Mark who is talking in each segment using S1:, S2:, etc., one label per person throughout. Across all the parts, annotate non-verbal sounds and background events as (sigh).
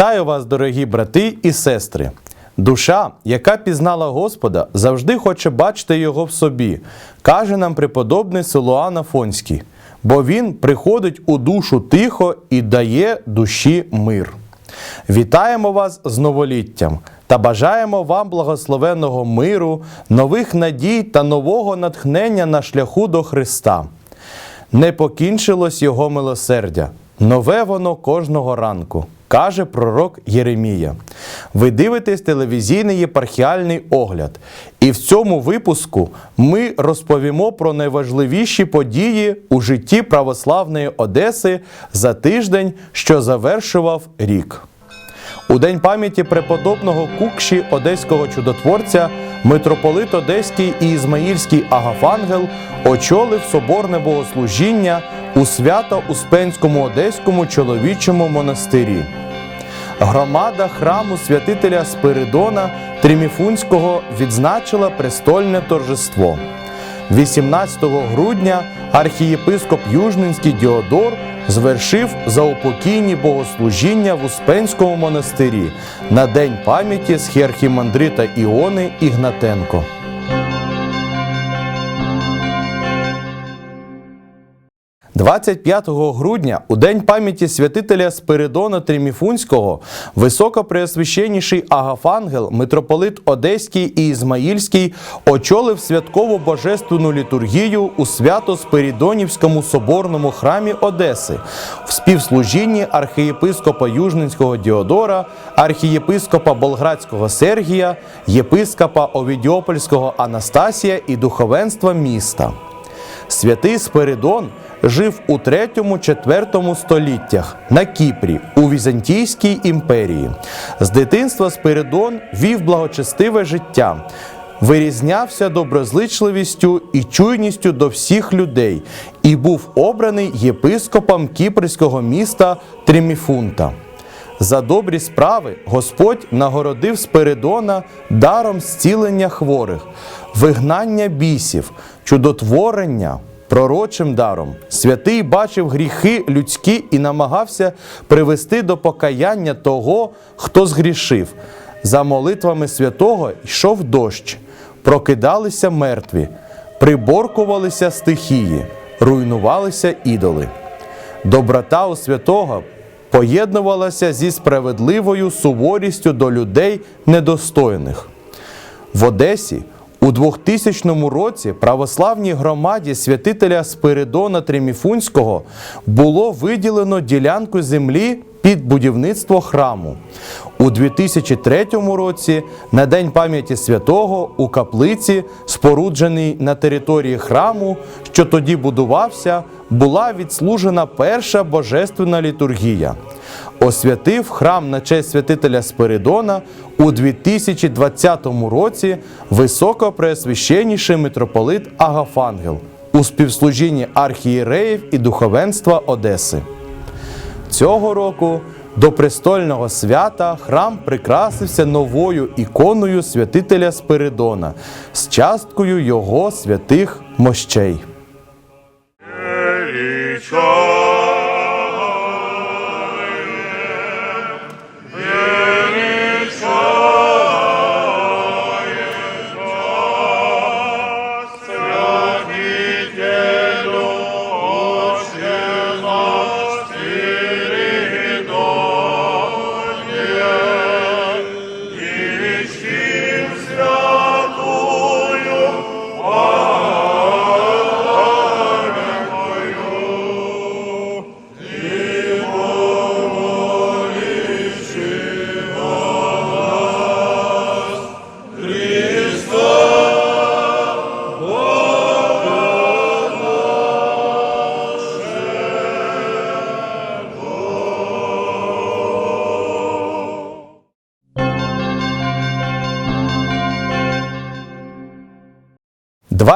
S1: Вітаю вас, дорогі брати і сестри. Душа, яка пізнала Господа, завжди хоче бачити Його в собі, каже нам преподобний Силуан Афонський, бо Він приходить у душу тихо і дає душі мир. Вітаємо вас з новоліттям та бажаємо вам благословенного миру, нових надій та нового натхнення на шляху до Христа. Не покінчилось Його милосердя, нове воно кожного ранку, каже пророк Єремія. Ви дивитесь телевізійний єпархіальний огляд. І в цьому випуску ми розповімо про найважливіші події у житті православної Одеси за тиждень, що завершував рік. У день пам'яті преподобного Кукші Одеського чудотворця митрополит Одеський і Ізмаїльський Агафангел очолив соборне богослужіння у свято-успенському Одеському чоловічому монастирі. Громада храму святителя Спиридона Тріміфунського відзначила престольне торжество. 18 грудня архієпископ Южненський Діодор звершив заупокійні богослужіння в Успенському монастирі на день пам'яті схіархімандрита Іони Ігнатенко. – 25 грудня, у день пам'яті святителя Спиридона Тріміфунського, високопреосвященніший Агафангел, митрополит Одеський і Ізмаїльський очолив святкову божественну літургію у свято-спирідонівському соборному храмі Одеси в співслужінні архієпископа Южненського Діодора, архієпископа Болградського Сергія, єпископа Овідіопольського Анастасія і духовенства міста. Святий Спиридон жив у 3-4 століттях на Кіпрі у Візантійській імперії. З дитинства Спиридон вів благочестиве життя, вирізнявся доброзичливістю і чуйністю до всіх людей і був обраний єпископом кіпрського міста Триміфунта. За добрі справи Господь нагородив Спиридона даром зцілення хворих, вигнання бісів, чудотворення, пророчим даром. Святий бачив гріхи людські і намагався привести до покаяння того, хто згрішив. За молитвами святого йшов дощ, прокидалися мертві, приборкувалися стихії, руйнувалися ідоли. Доброта у святого поєднувалася зі справедливою суворістю до людей недостойних. В Одесі у 2000 році православній громаді святителя Спиридона Триміфунського було виділено ділянку землі під будівництво храму. У 2003 році, на День пам'яті святого, у каплиці, спорудженій на території храму, що тоді будувався, була відслужена перша божественна літургія. Освятив храм на честь святителя Спиридона у 2020 році високопреосвященніший митрополит Агафангел у співслужінні архієреїв і духовенства Одеси. Цього року до престольного свята храм прикрасився новою іконою святителя Спиридона з часткою його святих мощей.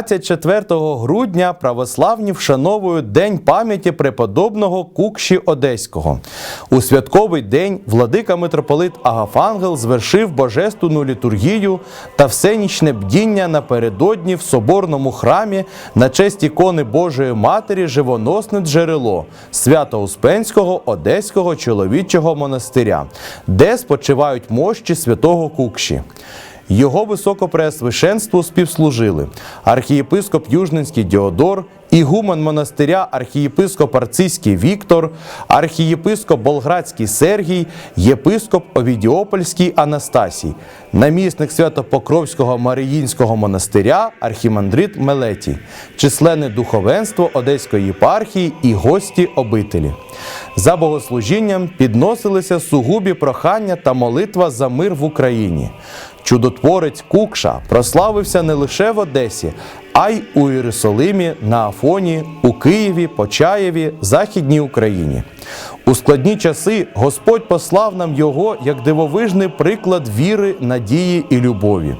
S1: 24 грудня православні вшановують День пам'яті преподобного Кукші Одеського. У святковий день владика митрополит Агафангел звершив божественну літургію та всенічне бдіння напередодні в соборному храмі на честь ікони Божої Матері Живоносне джерело Свято-Успенського Одеського чоловічого монастиря, де спочивають мощі святого Кукші. Його високопреосвященству співслужили архієпископ Южненський Діодор, ігумен монастиря архієпископ Арцизький Віктор, архієпископ Болградський Сергій, єпископ Овідіопольський Анастасій, намісник Свято-Покровського Маріїнського монастиря архімандрит Мелетій, численне духовенство Одеської єпархії і гості обителі. За богослужінням підносилися сугубі прохання та молитва за мир в Україні. Чудотворець Кукша прославився не лише в Одесі, а й у Єрусалимі, на Афоні, у Києві, Почаєві, Західній Україні. У складні часи Господь послав нам його як дивовижний приклад віри, надії і любові.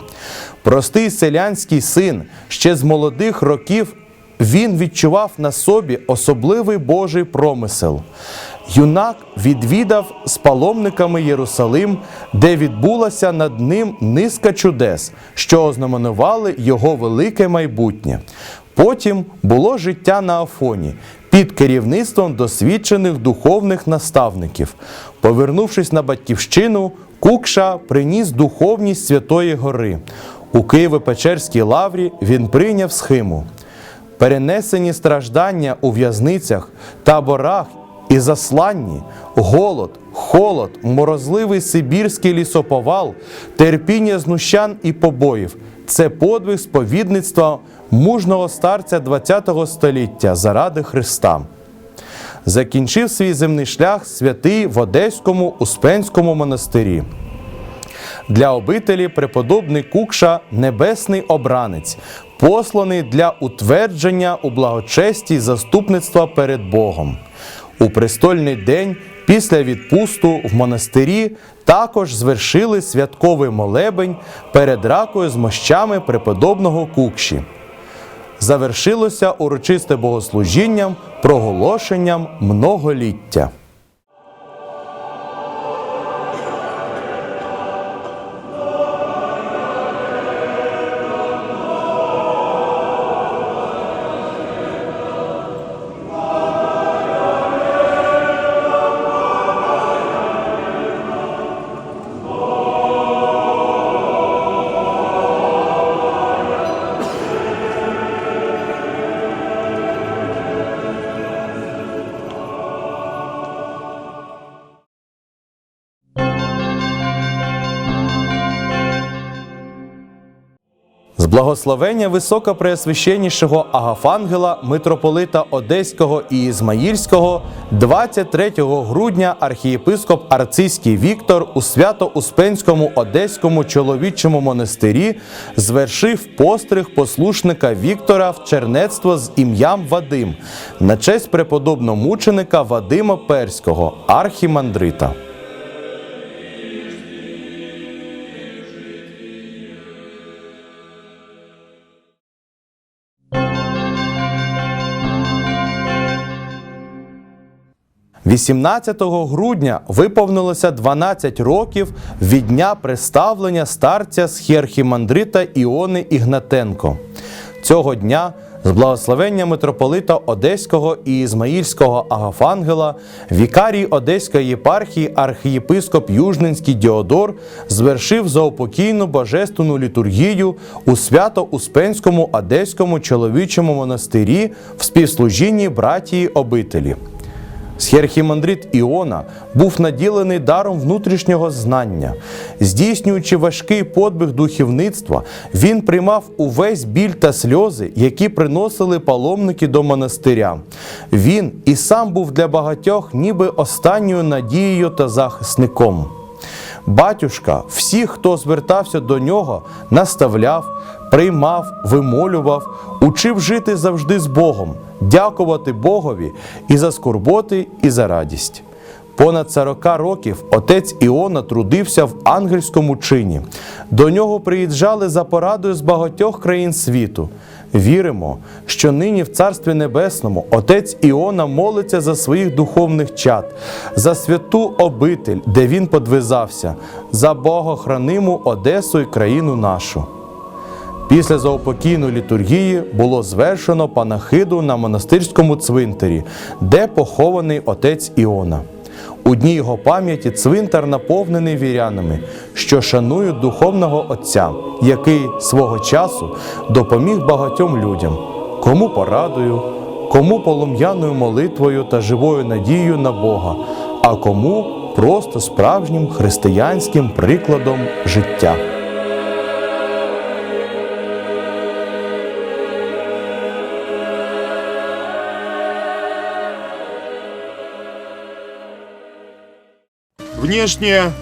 S1: Простий селянський син ще з молодих років він відчував на собі особливий Божий промисел. Юнак відвідав з паломниками Єрусалим, де відбулася над ним низка чудес, що ознаменували його велике майбутнє. Потім було життя на Афоні під керівництвом досвідчених духовних наставників. Повернувшись на батьківщину, Кукша приніс духовність Святої Гори. У Києво-Печерській лаврі він прийняв схиму. Перенесені страждання у в'язницях, таборах і засланні, голод, холод, морозливий сибірський лісоповал, терпіння знущан і побоїв це подвиг сповідництва мужного старця ХХ століття заради Христа. Закінчив свій земний шлях святий в Одеському Успенському монастирі. Для обителі преподобний Кукша небесний обранець, посланий для утвердження у благочесті заступництва перед Богом. У престольний день після відпусту в монастирі також звершили святковий молебень перед ракою з мощами преподобного Кукші. Завершилося урочисте богослужінням, проголошенням многоліття. З благословення високопреосвященнішого Агафангела, митрополита Одеського і Ізмаїльського, 23 грудня архієпископ Арцизький Віктор у Свято-Успенському Одеському чоловічому монастирі звершив постриг послушника Віктора в чернецтво з ім'ям Вадим на честь преподобномученика Вадима Перського, архімандрита. – 18 грудня виповнилося 12 років від дня представлення старця з схіархімандрита Іони Ігнатенко. Цього дня з благословення митрополита Одеського і Ізмаїльського Агафангела, вікарій Одеської єпархії архієпископ Южненський Діодор звершив заупокійну божественну літургію у свято-успенському Одеському чоловічому монастирі в співслужінні братії обителі. Схерхімандрит Іона був наділений даром внутрішнього знання. Здійснюючи важкий подвиг духовництва, він приймав увесь біль та сльози, які приносили паломники до монастиря. Він і сам був для багатьох ніби останньою надією та захисником. Батюшка, всіх, хто звертався до нього, наставляв, приймав, вимолював, учив жити завжди з Богом, дякувати Богові і за скорботи, і за радість. Понад 40 років отець Іона трудився в ангельському чині. До нього приїжджали за порадою з багатьох країн світу. Віримо, що нині в Царстві Небесному Отець Іона молиться за своїх духовних чад, за святу обитель, де він подвизався, за богохраниму Одесу і країну нашу. Після заупокійної літургії було звершено панахиду на монастирському цвинтарі, де похований отець Іона. У дні його пам'яті цвинтар наповнений вірянами, що шанують духовного отця, який свого часу допоміг багатьом людям, кому порадою, кому полум'яною молитвою та живою надією на Бога, а кому просто справжнім християнським прикладом життя.
S2: Внешне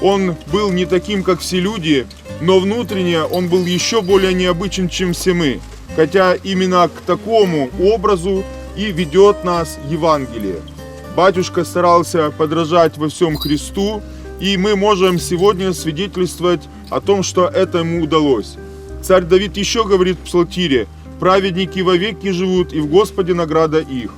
S2: он был не таким, как все люди, но внутренне он был еще более необычен, чем все мы. Хотя именно к такому образу и ведет нас Евангелие. Батюшка старался подражать во всем Христу, и мы можем сегодня свидетельствовать о том, что это ему удалось. Царь Давид еще говорит в Псалтире, «Праведники вовеки живут, и в Господе награда их»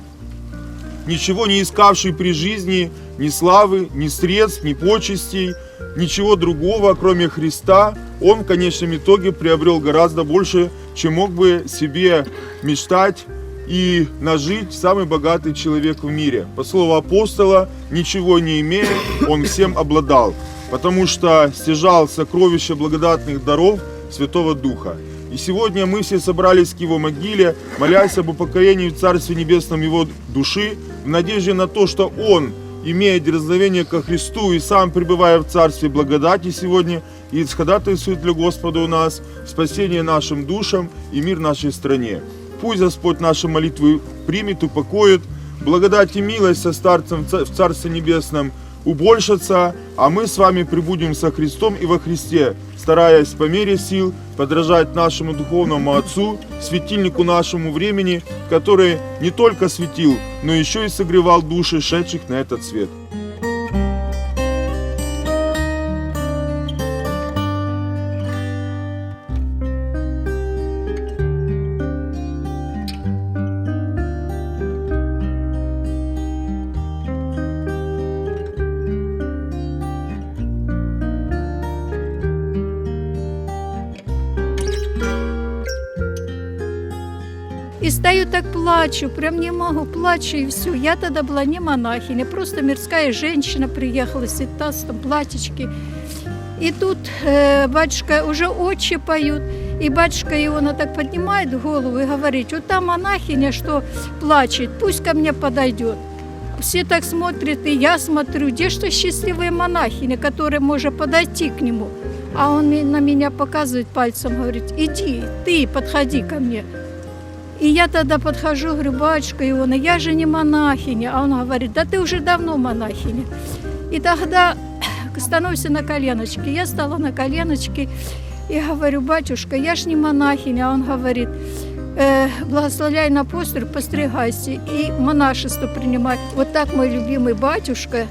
S2: ничего не искавший при жизни ни славы, ни средств, ни почестей, ничего другого, кроме Христа, он в конечном итоге приобрел гораздо больше, чем мог бы себе мечтать и нажить самый богатый человек в мире. По слову апостола, ничего не имея, он всем обладал, потому что стяжал сокровища благодатных даров Святого Духа. И сегодня мы все собрались к его могиле, молясь об упокоении в Царстве Небесном его души, в надежде на то, что он, имея дерзновение ко Христу и сам пребывая в Царстве благодати сегодня, и исходатайствует для Господа у нас спасение нашим душам и мир нашей стране. Пусть Господь наши молитвы примет, упокоит, благодать и милость со старцем в Царстве Небесном убольшатся, а мы с вами прибудем со Христом и во Христе, стараясь по мере сил подражать нашему духовному Отцу, светильнику нашему времени, который не только светил, но еще и согревал души, шедших на этот свет.
S3: И стою так плачу, прям не могу, плачу и все. Я тогда была не монахиня, просто мирская женщина приехала с цветастом, платьички. И тут э, батюшка уже отче поют, и батюшка Иона так поднимает голову и говорит, вот та монахиня, что плачет, пусть ко мне подойдет. Все так смотрят, и я смотрю, где что счастливая монахиня, которая может подойти к нему. А он ми- на меня показывает пальцем, говорит, иди, ты подходи ко мне. И я тогда подхожу, говорю, батюшка Иона, я же не монахиня. А он говорит, да ты уже давно монахиня. И тогда (coughs) становишься на коленочки. Я стала на коленочки и говорю, батюшка, я ж не монахиня. А он говорит, «Э, благословляй на постриг, постригайся и монашество принимай. Вот так мой любимый батюшка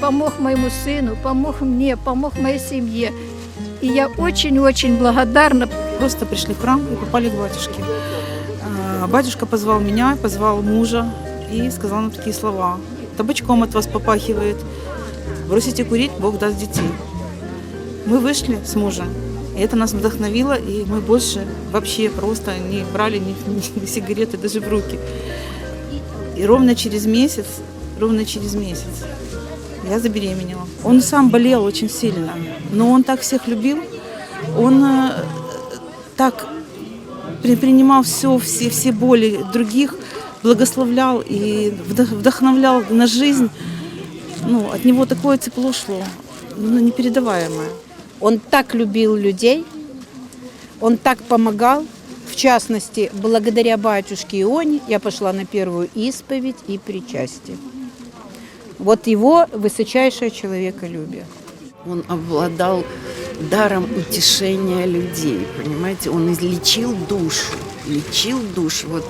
S3: помог моему сыну, помог мне, помог моей семье. И я очень-очень благодарна
S4: Просто пришли в храм и попали к батюшке. А, Батюшка позвал меня, позвал мужа и сказал нам такие слова. Табачком от вас попахивает. Бросите курить, Бог даст детей. Мы вышли с мужем. И это нас вдохновило, и мы больше вообще просто не брали ни, (laughs) ни сигареты даже в руки. И ровно через месяц, ровно через месяц я забеременела. Он сам болел очень сильно, но он так всех любил. Он э, так при- принимал все, все, все боли других, благословлял и вдох- вдохновлял на жизнь. Ну, от него такое тепло шло, ну, непередаваемое.
S5: Он так любил людей, он так помогал. В частности, благодаря батюшке Ионе я пошла на первую исповедь и причастие. Вот его высочайшее человеколюбие.
S6: Он обладал даром утешения людей, понимаете? Он излечил душу, лечил душу. Вот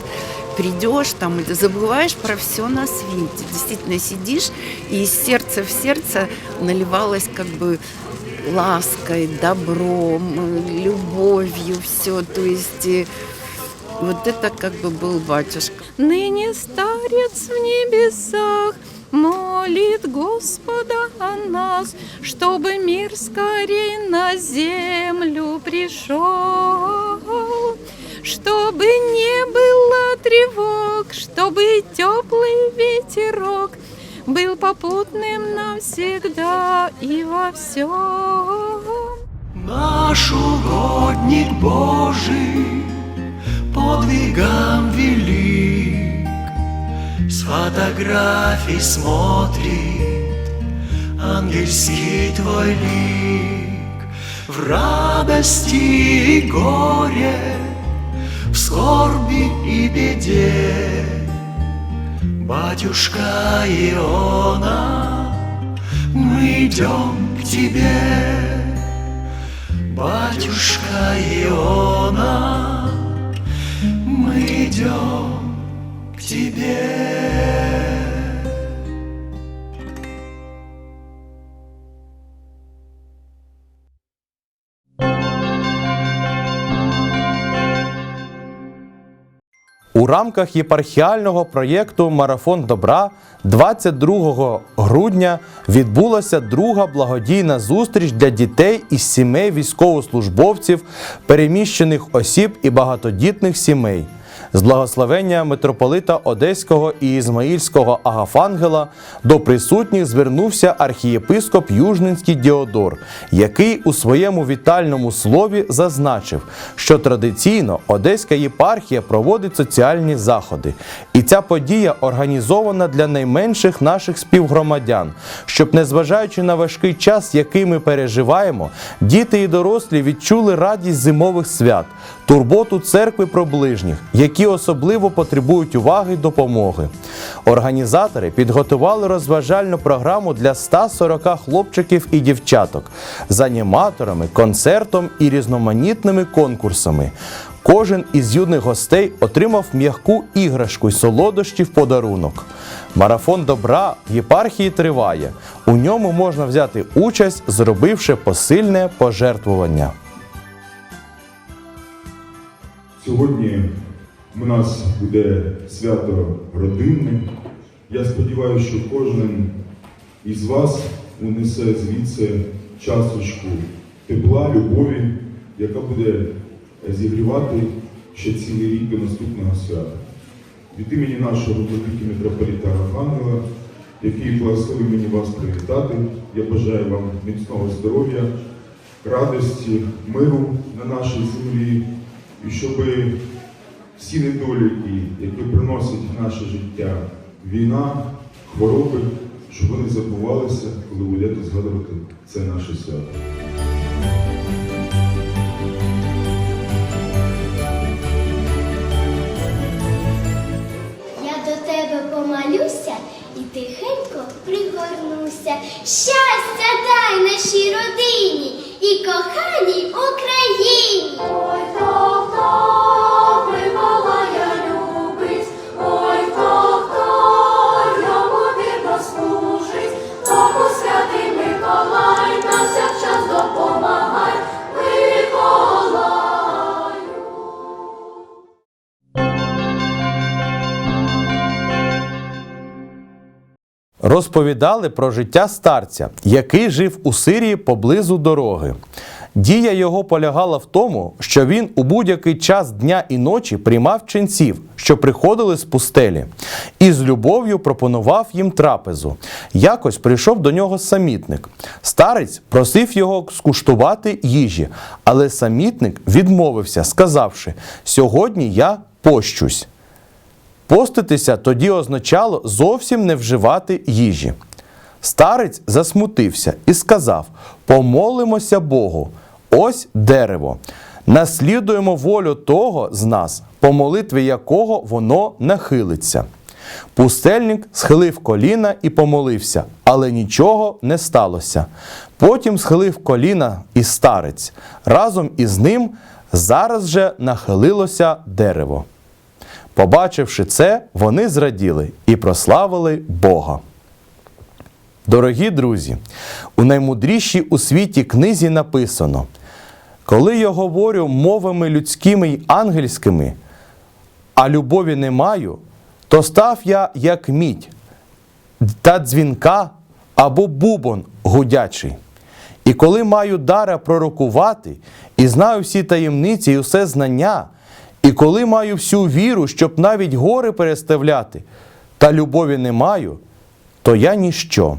S6: придешь там, и ты забываешь про все на свете. Действительно сидишь, и из сердца в сердце наливалось как бы лаской, добром, э, любовью, все. То есть э, вот это как бы был батюшка.
S3: Ныне старец в небесах молит Господа о нас, чтобы мир скорей на землю пришел, чтобы не было тревог, чтобы теплый ветерок был попутным навсегда и во всем.
S7: Наш угодник Божий подвигам велик, С фотографий смотрит ангельский твой лик. В радости и горе, в скорби и беде, Батюшка Иона, мы идем к тебе. Батюшка Иона, мы идем тебе.
S1: У рамках єпархіального проєкту Марафон добра 22 грудня відбулася друга благодійна зустріч для дітей із сімей військовослужбовців, переміщених осіб і багатодітних сімей. З благословення митрополита Одеського і Ізмаїльського Агафангела до присутніх звернувся архієпископ Южненський Діодор, який у своєму вітальному слові зазначив, що традиційно Одеська єпархія проводить соціальні заходи, і ця подія організована для найменших наших співгромадян, щоб, незважаючи на важкий час, який ми переживаємо, діти і дорослі відчули радість зимових свят, турботу церкви про ближніх, які особливо потребують уваги й допомоги. Організатори підготували розважальну програму для 140 хлопчиків і дівчаток з аніматорами, концертом і різноманітними конкурсами. Кожен із юних гостей отримав м'яку іграшку й солодощі в подарунок. Марафон добра в єпархії триває. У ньому можна взяти участь, зробивши посильне пожертвування.
S2: Сьогодні у нас буде свято родинне. Я сподіваюся, що кожен із вас унесе звідси часочку тепла, любові, яка буде зігрівати ще цілий рік до наступного свята. Від імені нашого владики митрополіта Архангела, який благословив мені вас привітати, я бажаю вам міцного здоров'я, радості, миру на нашій землі, і щоб всі недоліки, які приносять наше життя війна, хвороби, щоб вони забувалися, коли будете згадувати це наше свято.
S8: Я до тебе помолюся і тихенько пригорнуся. Щастя дай нашій родині і коханій Україні.
S1: Розповідали про життя старця, який жив у Сирії поблизу дороги. Дія його полягала в тому, що він у будь-який час дня і ночі приймав ченців, що приходили з пустелі, і з любов'ю пропонував їм трапезу. Якось прийшов до нього самітник. Старець просив його скуштувати їжі, але самітник відмовився, сказавши: Сьогодні я пощусь. Поститися тоді означало зовсім не вживати їжі. Старець засмутився і сказав: Помолимося Богу, ось дерево. Наслідуємо волю того з нас, по молитві якого воно нахилиться. Пустельник схилив коліна і помолився, але нічого не сталося. Потім схилив коліна і старець. Разом із ним зараз же нахилилося дерево. Побачивши це, вони зраділи і прославили Бога. Дорогі друзі, у наймудрішій у світі книзі написано: коли я говорю мовами людськими й ангельськими, а любові не маю, то став я як мідь та дзвінка або бубон гудячий. І коли маю дара пророкувати, і знаю всі таємниці і усе знання, і коли маю всю віру, щоб навіть гори переставляти, та любові не маю, то я ніщо.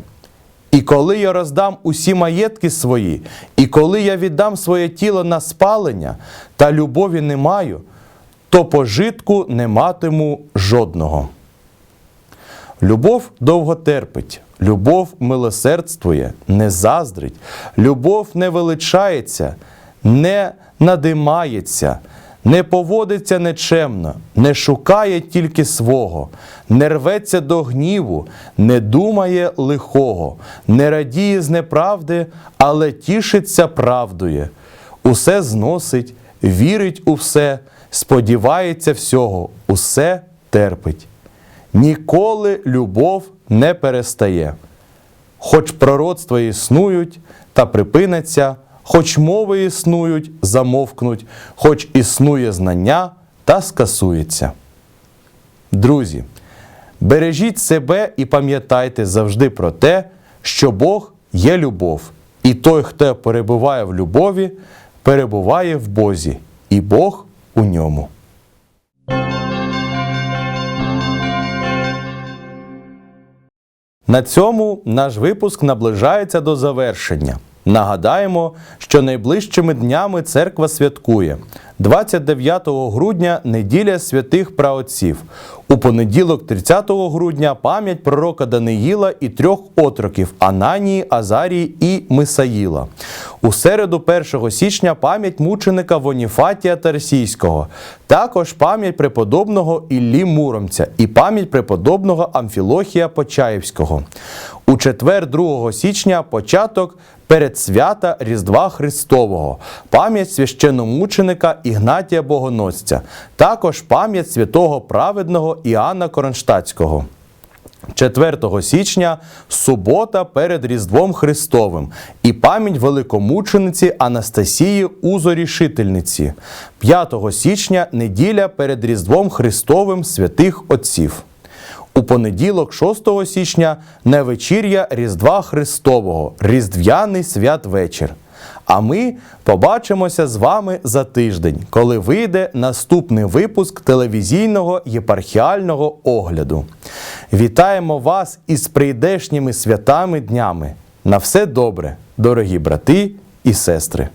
S1: І коли я роздам усі маєтки свої, і коли я віддам своє тіло на спалення, та любові не маю, то пожитку не матиму жодного. Любов довго терпить, любов милосердствує, не заздрить, любов не величається, не надимається, не поводиться нечемно, не шукає тільки свого, не рветься до гніву, не думає лихого, не радіє з неправди, але тішиться правдою. Усе зносить, вірить у все, сподівається всього, усе терпить. Ніколи любов не перестає. Хоч пророцтва існують та припиниться, хоч мови існують, замовкнуть, хоч існує знання та скасується. Друзі, бережіть себе і пам'ятайте завжди про те, що Бог є любов, і той, хто перебуває в любові, перебуває в Бозі, і Бог у ньому. На цьому наш випуск наближається до завершення. Нагадаємо, що найближчими днями церква святкує 29 грудня неділя святих праотців. У понеділок, 30 грудня, пам'ять пророка Даниїла і трьох отроків Ананії, Азарії і Мисаїла. У середу, 1 січня, пам'ять мученика Воніфатія Тарсійського, також пам'ять преподобного Іллі Муромця і пам'ять преподобного Амфілохія Почаївського. У четвер, 2 січня, початок передсвята Різдва Христового, пам'ять священномученика Ігнатія Богоносця, також пам'ять святого праведного Іоанна Коронштадтського. 4 січня субота перед Різдвом Христовим і пам'ять великомучениці Анастасії Узорішительниці. 5 січня неділя перед Різдвом Христовим святих Отців. У понеділок, 6 січня, на вечір'я Різдва Христового, Різдвяний святвечір. А ми побачимося з вами за тиждень, коли вийде наступний випуск телевізійного єпархіального огляду. Вітаємо вас із прийдешніми святами днями. На все добре, дорогі брати і сестри!